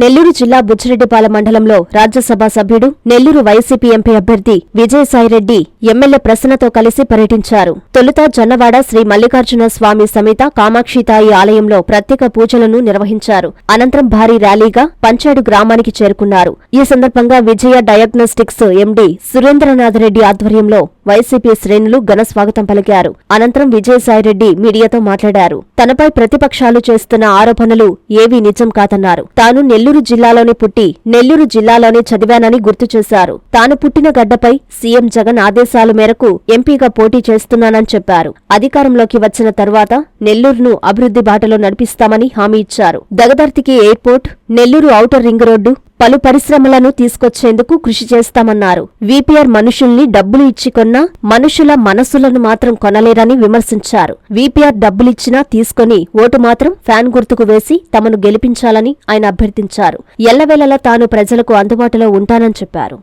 నెల్లూరు జిల్లా బుచ్చిరెడ్డిపాల మండలంలో రాజ్యసభ సభ్యుడు నెల్లూరు వైసీపీ ఎంపీ అభ్యర్థి విజయసాయిరెడ్డి ఎమ్మెల్యే ప్రసన్నతో కలిసి పర్యటించారు. తొలుత జొన్నవాడ శ్రీ మల్లికార్జున స్వామి సమేత కామాక్షితాయి ఆలయంలో ప్రత్యేక పూజలను నిర్వహించారు. అనంతరం భారీ ర్యాలీగా పంచాడు గ్రామానికి చేరుకున్నారు. ఈ సందర్భంగా విజయ డయాగ్నోస్టిక్స్ ఎండీ సురేంద్రనాథ్ రెడ్డి ఆధ్వర్యంలో వైసీపీ శ్రేణులు ఘన స్వాగతం పలికారు. అనంతరం విజయసాయిరెడ్డి మీడియాతో మాట్లాడారు. తనపై ప్రతిపక్షాలు చేస్తున్న ఆరోపణలు ఏవీ నిజం కాదన్నారు. తాను నెల్లూరు జిల్లాలోనే పుట్టి నెల్లూరు జిల్లాలోనే చదివానని గుర్తు చేశారు. తాను పుట్టిన గడ్డపై సీఎం జగన్ ఆదేశాల మేరకు ఎంపీగా పోటీ చేస్తున్నానని చెప్పారు. అధికారంలోకి వచ్చిన తర్వాత నెల్లూరును అభివృద్ధి బాటలో నడిపిస్తామని హామీ ఇచ్చారు. దగదర్తికి airport Nellore outer ring road పలు పరిశ్రమలను తీసుకొచ్చేందుకు కృషి చేస్తామన్నారు. వీపీఆర్ మనుషుల్ని డబ్బులు ఇచ్చి కొన్నా మనుషుల మనసులను మాత్రం కొనలేరని విమర్శించారు. వీపీఆర్ డబ్బులిచ్చినా తీసుకొని ఓటు మాత్రం ఫ్యాన్ గుర్తుకు వేసి తమను గెలిపించాలని ఆయన అభ్యర్థించారు. ఎల్లవేళలా తాను ప్రజలకు అందుబాటులో ఉంటానని చెప్పారు.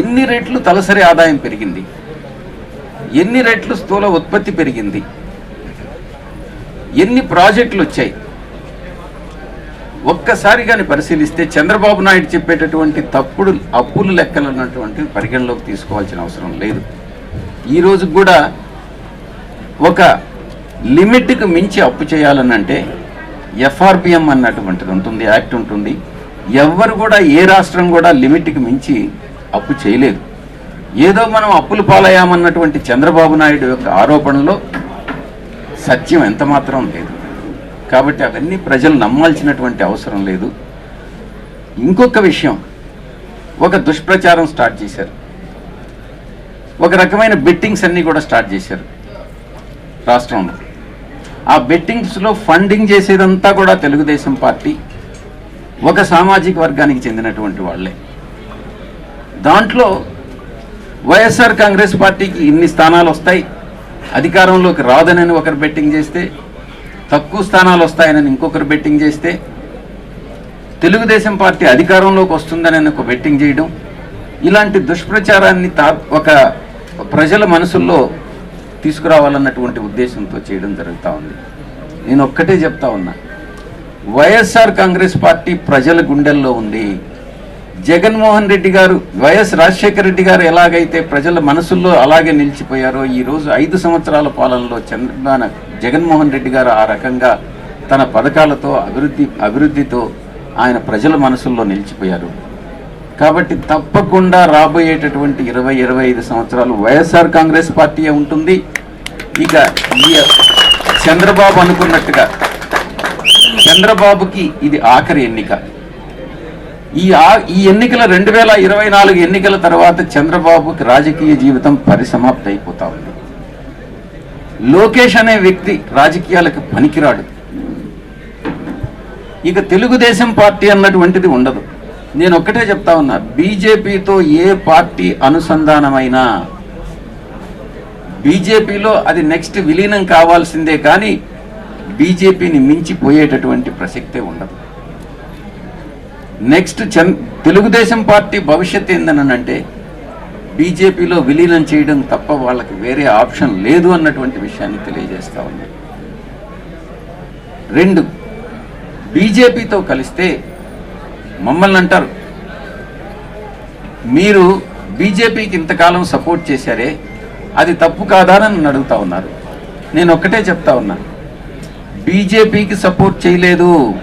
ఎన్ని రెట్లు తలసరి ఆదాయం పెరిగింది? ఎన్ని రెట్లు స్థూల ఉత్పత్తి పెరిగింది? ఎన్ని ప్రాజెక్టులు వచ్చాయి? ఒక్కసారి కానీ పరిశీలిస్తే చంద్రబాబు నాయుడు చెప్పేటటువంటి తప్పుడు అప్పులు లెక్కలు అన్నటువంటి పరిగణలోకి తీసుకోవాల్సిన అవసరం లేదు. ఈ కూడా ఒక లిమిట్కి మించి అప్పు చేయాలనంటే ఎఫ్ఆర్బిఎం అన్నటువంటిది ఉంటుంది యాక్ట్ ఉంటుంది. ఎవ్వరు కూడా ఏ రాష్ట్రం కూడా లిమిట్కి మించి అప్పు చేయలేదు. ఏదో మనం అప్పులు పాలయ్యామన్నటువంటి చంద్రబాబు నాయుడు యొక్క ఆరోపణలో సత్యం ఎంత మాత్రం లేదు. కాబట్టి అవన్నీ ప్రజలు నమ్మాల్సినటువంటి అవసరం లేదు. ఇంకొక విషయం ఒక దుష్ప్రచారం స్టార్ట్ చేశారు. ఒక రకమైన బెట్టింగ్స్ అన్నీ కూడా స్టార్ట్ చేశారు రాష్ట్రంలో. ఆ బెట్టింగ్స్లో ఫండింగ్ చేసేదంతా కూడా తెలుగుదేశం పార్టీ ఒక సామాజిక వర్గానికి చెందినటువంటి వాళ్ళే. దాంట్లో వైఎస్ఆర్ కాంగ్రెస్ పార్టీకి ఇన్ని స్థానాలు వస్తాయి అధికారంలోకి రాదనని ఒకరు బెట్టింగ్ చేస్తే తక్కువ స్థానాలు వస్తాయని ఇంకొకరు బెట్టింగ్ చేస్తే తెలుగుదేశం పార్టీ అధికారంలోకి వస్తుందని ఒక బెట్టింగ్ చేయడం ఇలాంటి దుష్ప్రచారాన్ని తా ఒక ప్రజల మనసుల్లో తీసుకురావాలన్నటువంటి ఉద్దేశంతో చేయడం జరుగుతూ ఉంది. నేను ఒక్కటే చెప్తా ఉన్నా వైఎస్ఆర్ కాంగ్రెస్ పార్టీ ప్రజల గుండెల్లో ఉంది జగన్మోహన్ రెడ్డి గారు వైఎస్ రాజశేఖర రెడ్డి గారు ఎలాగైతే ప్రజల మనసుల్లో అలాగే నిలిచిపోయారో ఈరోజు ఐదు సంవత్సరాల పాలనలో చంద్రబాబు జగన్మోహన్ రెడ్డి గారు ఆ రకంగా తన పథకాలతో అభివృద్ధి అభివృద్ధితో ఆయన ప్రజల మనసుల్లో నిలిచిపోయారు. కాబట్టి తప్పకుండా రాబోయేటటువంటి ఇరవై ఇరవై ఐదు సంవత్సరాలు వైఎస్ఆర్ కాంగ్రెస్ పార్టీయే ఉంటుంది. ఇక ఈ చంద్రబాబు అనుకున్నట్టుగా చంద్రబాబుకి ఇది ఆఖరి ఎన్నిక. ఈ ఈ ఎన్నికల రెండు వేల ఇరవై నాలుగు ఎన్నికల తర్వాత చంద్రబాబుకి రాజకీయ జీవితం పరిసమాప్తి అయిపోతా ఉంది. లోకేష్ అనే వ్యక్తి రాజకీయాలకు పనికిరాడు. ఇక తెలుగుదేశం పార్టీ అన్నటువంటిది ఉండదు. నేను ఒక్కటే చెప్తా ఉన్నా బీజేపీతో ఏ పార్టీ అనుసంధానమైనా బీజేపీలో అది నెక్స్ట్ విలీనం కావాల్సిందే కానీ బీజేపీని మించిపోయేటటువంటి ప్రసక్తే ఉండదు. నెక్స్ట్ చం తెలుగుదేశం పార్టీ భవిష్యత్ ఏందనంటే బీజేపీలో విలీనం చేయడం తప్ప వాళ్ళకి వేరే ఆప్షన్ లేదు అన్నటువంటి విషయాన్ని తెలియజేస్తా ఉన్నా రెండు బీజేపీతో కలిస్తే మమ్మల్ని అంటారు. మీరు బీజేపీకి ఇంతకాలం సపోర్ట్ చేశారే అది తప్పు కాదానని అడుగుతా ఉన్నారు. నేను ఒక్కటే చెప్తా ఉన్నా. బీజేపీకి సపోర్ట్ చేయలేదు.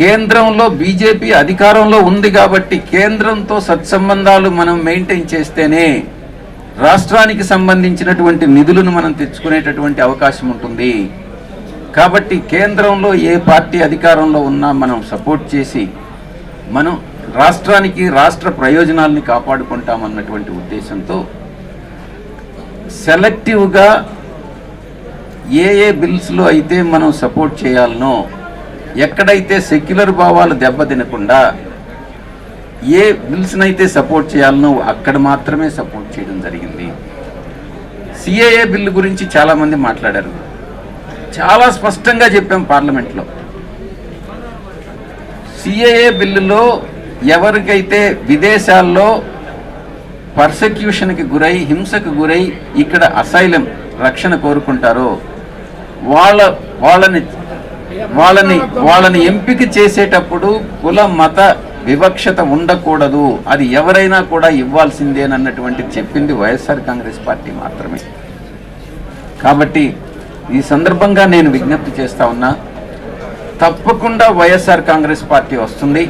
కేంద్రంలో బీజేపీ అధికారంలో ఉంది కాబట్టి కేంద్రంతో సత్సంబంధాలు మనం మెయింటైన్ చేస్తేనే రాష్ట్రానికి సంబంధించినటువంటి నిధులను మనం తెచ్చుకునేటటువంటి అవకాశం ఉంటుంది. కాబట్టి కేంద్రంలో ఏ పార్టీ అధికారంలో ఉన్నా మనం సపోర్ట్ చేసి మనం రాష్ట్రానికి రాష్ట్ర ప్రయోజనాల్ని కాపాడుకుంటామన్నటువంటి ఉద్దేశంతో సెలెక్టివ్గా ఏ ఏ బిల్స్లో అయితే మనం సపోర్ట్ చేయాలనో ఎక్కడైతే సెక్యులర్ భావాలు దెబ్బతినకుండా ఏ బిల్స్నైతే సపోర్ట్ చేయాలనో అక్కడ మాత్రమే సపోర్ట్ చేయడం జరిగింది. సిఏఏ బిల్లు గురించి చాలామంది మాట్లాడారు. చాలా స్పష్టంగా చెప్పాం పార్లమెంట్లో. సిఏఏ బిల్లులో ఎవరికైతే విదేశాల్లో పర్సెక్యూషన్కి గురై హింసకు గురై ఇక్కడ అసైలం రక్షణ కోరుకుంటారో వాళ్ళ వాళ్ళని వాళ్ళని వాళ్ళని ఎంపిక చేసేటప్పుడు కుల మత వివక్షత ఉండకూడదు. అది ఎవరైనా కూడా ఇవ్వాల్సిందేనన్నటువంటి చెప్పింది వైఎస్ఆర్ కాంగ్రెస్ పార్టీ మాత్రమే. కాబట్టి ఈ సందర్భంగా నేను విజ్ఞప్తి చేస్తా ఉన్నా తప్పకుండా వైఎస్ఆర్ కాంగ్రెస్ పార్టీ వస్తుంది.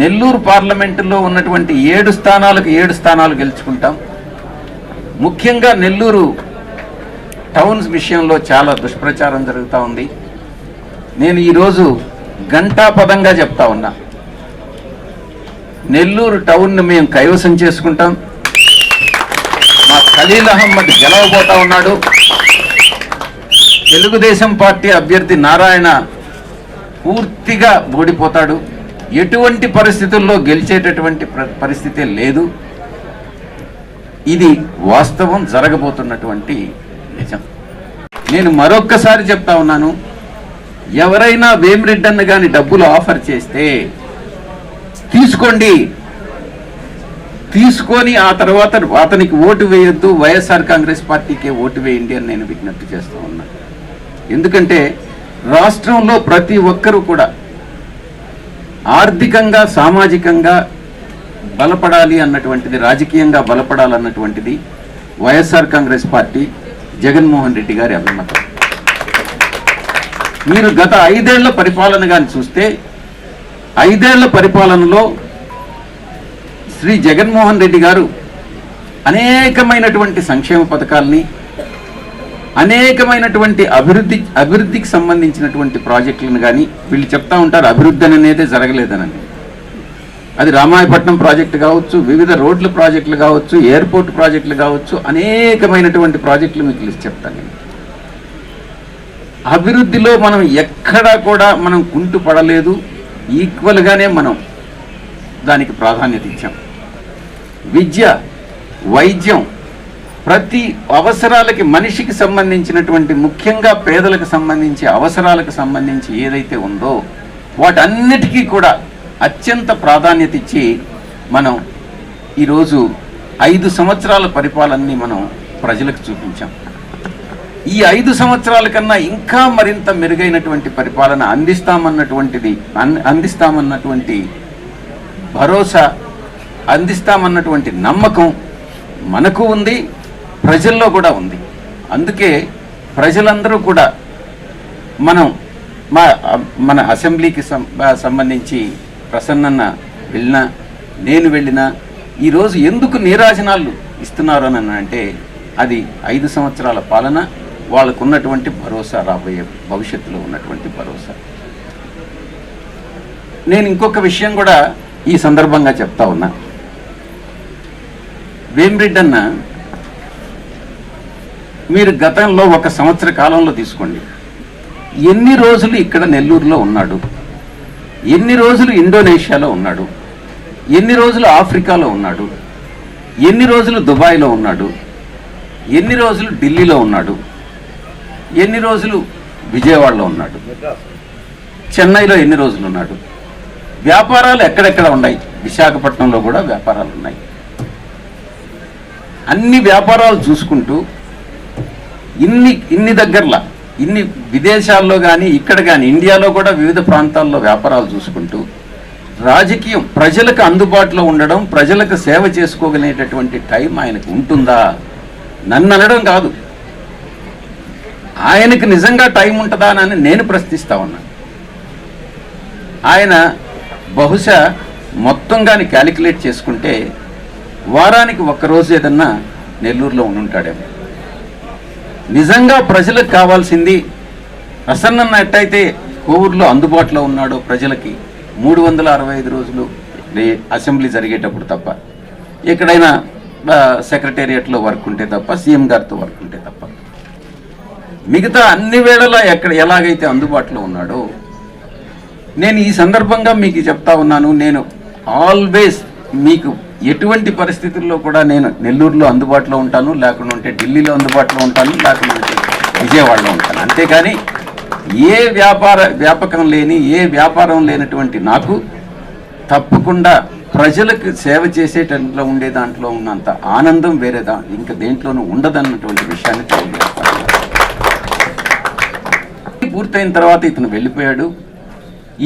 నెల్లూరు పార్లమెంటులో ఉన్నటువంటి ఏడు స్థానాలకు ఏడు స్థానాలు గెలుచుకుంటాం. ముఖ్యంగా నెల్లూరు టౌన్స్ విషయంలో చాలా దుష్ప్రచారం జరుగుతూ ఉంది. నేను ఈరోజు గంటాపదంగా చెప్తా ఉన్నా. నెల్లూరు టౌన్ను మేము కైవసం చేసుకుంటాం. మా ఖలీల్ అహ్మద్ గెలవబోతా ఉన్నాడు. తెలుగుదేశం పార్టీ అభ్యర్థి నారాయణ పూర్తిగా ఓడిపోతాడు. ఎటువంటి పరిస్థితుల్లో గెలిచేటటువంటి పరిస్థితే లేదు. ఇది వాస్తవం జరగబోతున్నటువంటి నిజం. నేను మరొక్కసారి చెప్తా ఉన్నాను. ఎవరైనా వేమిరెడ్డన్న గాని డబ్బులు ఆఫర్ చేస్తే తీసుకోండి. తీసుకొని ఆ తర్వాత అతనికి ఓటు వేయొద్దు వైఎస్ఆర్ కాంగ్రెస్ పార్టీకే ఓటు వేయండి అని నేను విజ్ఞప్తి చేస్తూ ఉన్నా. ఎందుకంటే రాష్ట్రంలో ప్రతి ఒక్కరూ కూడా ఆర్థికంగా సామాజికంగా బలపడాలి అన్నటువంటిది రాజకీయంగా బలపడాలన్నటువంటిది వైఎస్ఆర్ కాంగ్రెస్ పార్టీ జగన్మోహన్ రెడ్డి గారి అభిమతం. మీరు గత ఐదేళ్ళ పరిపాలన కానీ చూస్తే ఐదేళ్ళ పరిపాలనలో శ్రీ జగన్మోహన్ రెడ్డి గారు అనేకమైనటువంటి సంక్షేమ పథకాల్ని అనేకమైనటువంటి అభివృద్ధి అభివృద్ధికి సంబంధించినటువంటి ప్రాజెక్టులను కానీ వీళ్ళు చెప్తా ఉంటారు అభివృద్ధి అనేది జరగలేదనని అది రామాయపట్నం ప్రాజెక్టు కావచ్చు వివిధ రోడ్ల ప్రాజెక్టులు కావచ్చు ఎయిర్పోర్ట్ ప్రాజెక్టులు కావచ్చు అనేకమైనటువంటి ప్రాజెక్టులు మీకు లిస్ట్ చెప్తాను నేను. అభివృద్ధిలో మనం ఎక్కడా కూడా మనం కుంటు పడలేదు. ఈక్వల్గానే మనం దానికి ప్రాధాన్యత ఇచ్చాం. విద్య వైద్యం ప్రతి అవసరాలకి మనిషికి సంబంధించినటువంటి ముఖ్యంగా పేదలకు సంబంధించి అవసరాలకు సంబంధించి ఏదైతే ఉందో వాటన్నిటికీ కూడా అత్యంత ప్రాధాన్యత ఇచ్చి మనం ఈరోజు ఐదు సంవత్సరాల పరిపాలనని మనం ప్రజలకు చూపించాం. ఈ ఐదు సంవత్సరాల కన్నా ఇంకా మరింత మెరుగైనటువంటి పరిపాలన అందిస్తామన్నటువంటిది అందిస్తామన్నటువంటి భరోసా అందిస్తామన్నటువంటి నమ్మకం మనకు ఉంది ప్రజల్లో కూడా ఉంది. అందుకే ప్రజలందరూ కూడా మనం మా మన అసెంబ్లీకి సంబంధించి ప్రసన్నన్న వెళ్ళినా నేను వెళ్ళినా ఈరోజు ఎందుకు నీరాజనాలు ఇస్తున్నారు అని అంటే అది ఐదు సంవత్సరాల పాలన వాళ్ళకు ఉన్నటువంటి భరోసా రాబోయే భవిష్యత్తులో ఉన్నటువంటి భరోసా. నేను ఇంకొక విషయం కూడా ఈ సందర్భంగా చెప్తా ఉన్నా. వేమిరెడ్డి అన్న మీరు గతంలో ఒక సంవత్సర కాలంలో తీసుకోండి. ఎన్ని రోజులు ఇక్కడ నెల్లూరులో ఉన్నాడు? ఎన్ని రోజులు ఇండోనేషియాలో ఉన్నాడు? ఎన్ని రోజులు ఆఫ్రికాలో ఉన్నాడు? ఎన్ని రోజులు దుబాయ్లో ఉన్నాడు? ఎన్ని రోజులు ఢిల్లీలో ఉన్నాడు? ఎన్ని రోజులు? విజయవాడలో ఉన్నాడు. చెన్నైలో ఎన్ని రోజులు ఉన్నాడు? వ్యాపారాలు ఎక్కడెక్కడ ఉన్నాయి? విశాఖపట్నంలో కూడా వ్యాపారాలు ఉన్నాయి. అన్ని వ్యాపారాలు చూసుకుంటూ ఇన్ని ఇన్ని దగ్గరలా ఇన్ని విదేశాల్లో కానీ ఇక్కడ కానీ ఇండియాలో కూడా వివిధ ప్రాంతాల్లో వ్యాపారాలు చూసుకుంటూ రాజకీయం ప్రజలకు అందుబాటులో ఉండడం ప్రజలకు సేవ చేసుకోగలిగేటటువంటి టైం ఆయనకు ఉంటుందా? నన్ను అనడం కాదు. ఆయనకు నిజంగా టైం ఉంటుందా అని నేను ప్రశ్నిస్తా ఉన్నాను ఆయన బహుశా మొత్తం కానీ క్యాలిక్యులేట్ చేసుకుంటే వారానికి ఒక్కరోజు ఏదన్నా నెల్లూరులో ఉండుంటాడేమో. నిజంగా ప్రజలకు కావాల్సింది ప్రసన్న ఎట్టయితే కోవూరులో అందుబాటులో ఉన్నాడో ప్రజలకి మూడు వందల అరవై ఐదు రోజులు అసెంబ్లీ జరిగేటప్పుడు తప్ప ఎక్కడైనా సెక్రటేరియట్లో వర్క్ ఉంటే తప్ప సీఎం గారితో వర్క్ ఉంటే తప్ప. మిగతా అన్ని వేళలా ఎక్కడ ఎలాగైతే అందుబాటులో ఉన్నాడో నేను ఈ సందర్భంగా మీకు చెప్తా ఉన్నాను నేను ఆల్వేస్ మీకు ఎటువంటి పరిస్థితుల్లో కూడా నేను నెల్లూరులో అందుబాటులో ఉంటాను లేకుండా ఉంటే ఢిల్లీలో అందుబాటులో ఉంటాను లేకుండా ఉంటే విజయవాడలో ఉంటాను. అంతేకాని ఏ వ్యాపార వ్యాపకం లేని ఏ వ్యాపారం లేనటువంటి నాకు తప్పకుండా ప్రజలకు సేవ చేసేటట్లో ఉండే దాంట్లో ఉన్నంత ఆనందం వేరే దా ఇంకా దేంట్లోనూ ఉండదన్నటువంటి విషయాన్ని తెలియజేస్తాను. పూర్తయిన తర్వాత ఇతను వెళ్ళిపోయాడు.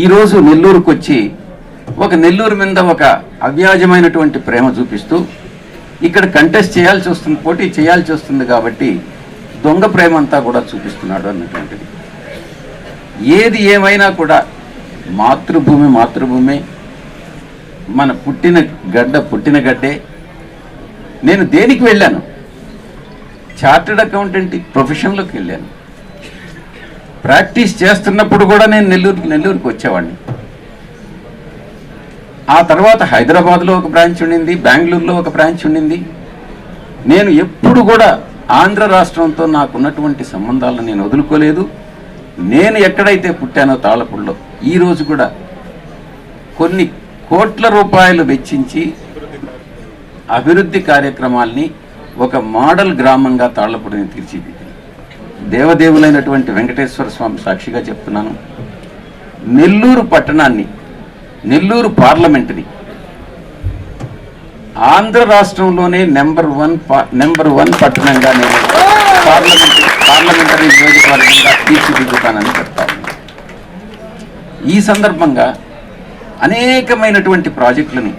ఈరోజు నెల్లూరుకు వచ్చి ఒక నెల్లూరు మీద ఒక అవ్యాజమైనటువంటి ప్రేమ చూపిస్తూ ఇక్కడ కంటెస్ట్ చేయాల్సి వస్తుంది పోటీ చేయాల్సి వస్తుంది కాబట్టి దొంగ ప్రేమ అంతా కూడా చూపిస్తున్నాడు అన్నటువంటిది. ఏది ఏమైనా కూడా మాతృభూమి మాతృభూమి మన పుట్టిన గడ్డ పుట్టిన గడ్డే. నేను దేనికి వెళ్ళాను? చార్టెడ్ అకౌంటెంట్ ప్రొఫెషన్లోకి వెళ్ళాను. ప్రాక్టీస్ చేస్తున్నప్పుడు కూడా నేను నెల్లూరు నెల్లూరుకి వచ్చేవాడిని. ఆ తర్వాత హైదరాబాద్లో ఒక బ్రాంచ్ ఉండింది బెంగళూరులో ఒక బ్రాంచ్ ఉండింది. నేను ఎప్పుడు కూడా ఆంధ్ర రాష్ట్రంతో నాకున్నటువంటి సంబంధాలను నేను వదులుకోలేదు. నేను ఎక్కడైతే పుట్టానో తాళపూడిలో ఈ రోజు కూడా కొన్ని కోట్ల రూపాయలు వెచ్చించి అభివృద్ధి కార్యక్రమాల్ని ఒక మోడల్ గ్రామంగా తాళ్ళపూడిని తీర్చిదిద్ది దేవదేవులైనటువంటి వెంకటేశ్వర స్వామి సాక్షిగా చెప్తున్నాను. నెల్లూరు పట్టణాన్ని నెల్లూరు పార్లమెంటుని ఆంధ్ర రాష్ట్రంలోనే నెంబర్ వన్ నెంబర్ వన్ పట్టణంగా నేను పార్లమెంట్ పార్లమెంటరీ నియోజకవర్గంగా తీర్చిదిద్దుతానని చెప్తాను ఈ సందర్భంగా అనేకమైనటువంటి ప్రాజెక్టులని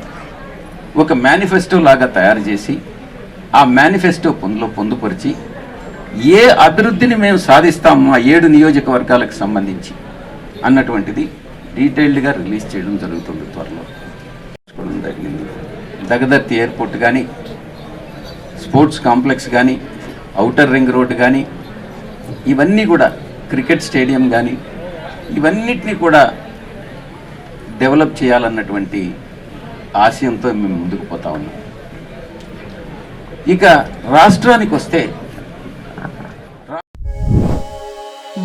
ఒక మేనిఫెస్టో లాగా తయారు చేసి ఆ మేనిఫెస్టో పొందులో పొందుపరిచి ఏ అభివృద్ధిని మేము సాధిస్తాము ఆ ఏడు నియోజకవర్గాలకు సంబంధించి అన్నటువంటిది డీటెయిల్డ్గా రిలీజ్ చేయడం జరుగుతుంది త్వరలో. జరిగింది. దగదర్తి ఎయిర్పోర్ట్ కానీ స్పోర్ట్స్ కాంప్లెక్స్ కానీ అవుటర్ రింగ్ రోడ్ కానీ ఇవన్నీ కూడా క్రికెట్ స్టేడియం కానీ ఇవన్నిటినీ కూడా డెవలప్ చేయాలన్నటువంటి ఆశయంతో మేము ముందుకు పోతా ఉన్నాం. ఇక రాష్ట్రానికి వస్తే